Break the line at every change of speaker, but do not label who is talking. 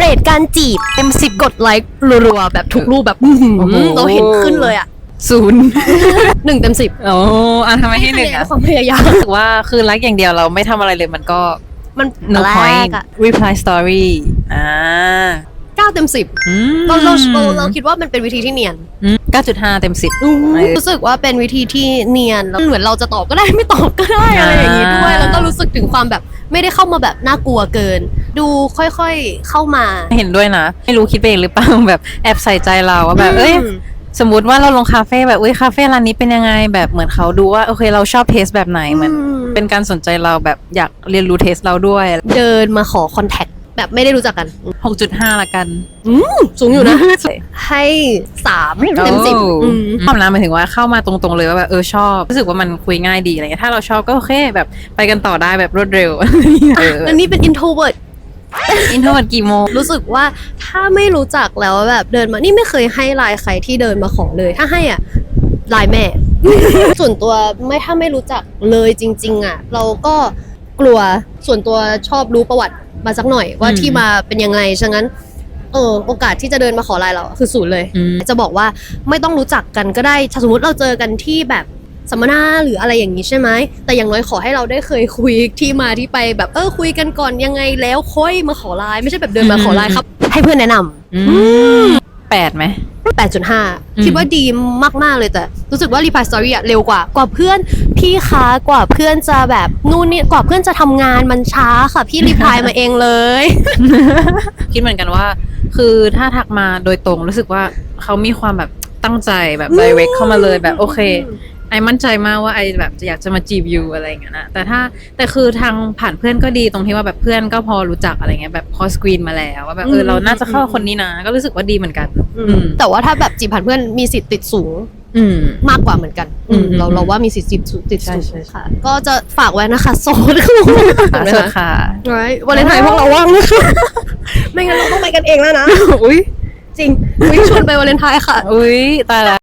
เรทการจีบเต็มสิบกดไลค์รัวๆแบบทุกรูปแบบอื้อหือ
โอ้โห
เราเห็นขึ้นเลยอะ
ศูนย์
หนึ่งเต็มสิบ
โอ้อะทำไมให้หนึ่งอะ
ความพยายาม
รู้สึกว่าคือรักอย่างเดียวเราไม่ทำอะไรเลยมันก็
มัน
no
แร
point
กอะ
reply story อ่า
เก้าเต็มสิบ
อืม
เราเราเราเราคิดว่ามันเป็นวิธีที่เนียน
อืม9.5 เต็ม 10
รู้สึกว่าเป็นวิธีที่เนียนแล้วเหมือนเราจะตอบก็ได้ไม่ตอบก็ได้อะไรอย่างนี้ด้วย
อ่า
แล้วก็รู้สึกถึงความแบบไม่ได้เข้ามาแบบน่ากลัวเกิน ดูค่อยๆเข้ามา
เห็นด้วยนะ ไม่รู้คิดไปเองหรือเปล่าแบบแอบใส่ใจเราว่าแบบเอ้ย
ม
สมมติว่าเราลงคาเฟ่แบบเอ้ยคาเฟ่ร้านนี้เป็นยังไงแบบเหมือนเขาดูว่าโอเคเราชอบเทสแบบไหนเหมือน
อืม
เป็นการสนใจเราแบบอยากเรียนรู้เทสเราด้วย
เดินมาขอคอนแทคแบบไม่ได้รู้จักกัน
6.5 ละกัน
สูงอยู่นะ ให้สามเต็มสิบ
โอ้
อืม
ความนะหมายถึงว่าเข้ามาตรงๆเลยว่าแบบเออชอบ รู้สึกว่ามันคุยง่ายดีอะไรเงี้ยถ้าเราชอบก็โอเคแบบไปกันต่อได้แบบรวดเร็วเออ
อันนี้เป็น introvert
อินโทรเวิร์ดกี่โมง
รู้สึกว่าถ้าไม่รู้จักแล้วแบบเดินมานี่ไม่เคยให้ไลน์ใครที่เดินมาขอเลย ถ้าให้อะไลน์แม่ ส่วนตัวไม่ถ้าไม่รู้จักเลยจริง ๆ อะ เราก็กลัวส่วนตัวชอบรู้ประวัติมาสักหน่อยว่า
อืม
ที่มาเป็นยังไงฉะนั้นเออโอกาสที่จะเดินมาขอไลน์เราคือศูนย์เลย
อืม
จะบอกว่าไม่ต้องรู้จักกันก็ได้ถ้าสมมติเราเจอกันที่แบบ สัมมนาหรืออะไรอย่างนี้ใช่ไหม แต่อย่างน้อยขอให้เราได้เคยคุยที่มาที่ไปแบบเออคุยกันก่อนยังไงแล้วค่อยมาขอไลน์ไม่ใช่แบบเดินมาขอไลน์ครับ ให้เพื่อนแนะนำ
อืมแปดไหม
8.5คิดว่าดีมาก ๆ เลยแต่ รู้สึกว่า Reply Story อะเร็วกว่ากว่าเพื่อน พี่คะกว่าเพื่อนจะแบบนู่นนี่กว่าเพื่อนจะทำงานมันช้าค่ะ พี่ Reply มาเองเลย
คิดเหมือนกันว่า คือถ้าทักมาโดยตรงรู้สึกว่าเขามีความแบบตั้งใจแบบ direct เข้ามาเลยแบบโอเค ไอมั่นใจมากว่าไอแบบอยากจะมาจีบยูอะไรอย่างเงี้ยนะแต่ถ้าแต่คือทางผ่านเพื่อนก็ดีตรงที่ว่าแบบเพื่อนก็พอรู้จักอะไรเงี้ยแบบพอสกรีนมาแล้วว่าแบบเออ
อืม
เราน่าจะเข้ากับคนนี้นะก็รู้สึกว่าดีเหมือนกัน
อืม แต่ว่าถ้าแบบจีบผ่านเพื่อนมีสิทธิ์ติดสูง
อืม
มากกว่าเหมือนกัน อืม
อืม
เราเราว่ามีสิทธิ์ติดสูงติด
ใช่
สูง
ใช่ใช่
ค่ะ ก็จะฝากไว้นะคะโซน
สวัสดีค่ะ
ไว้วันเลนไทน์พวกเราว่างนะคะไม่งั้นเราต้องไปกันเองแล้วนะ
อุ้ย
จริงวิชวนไปวันเลนไทน์ค่ะ
อุ้ยตายแล้ว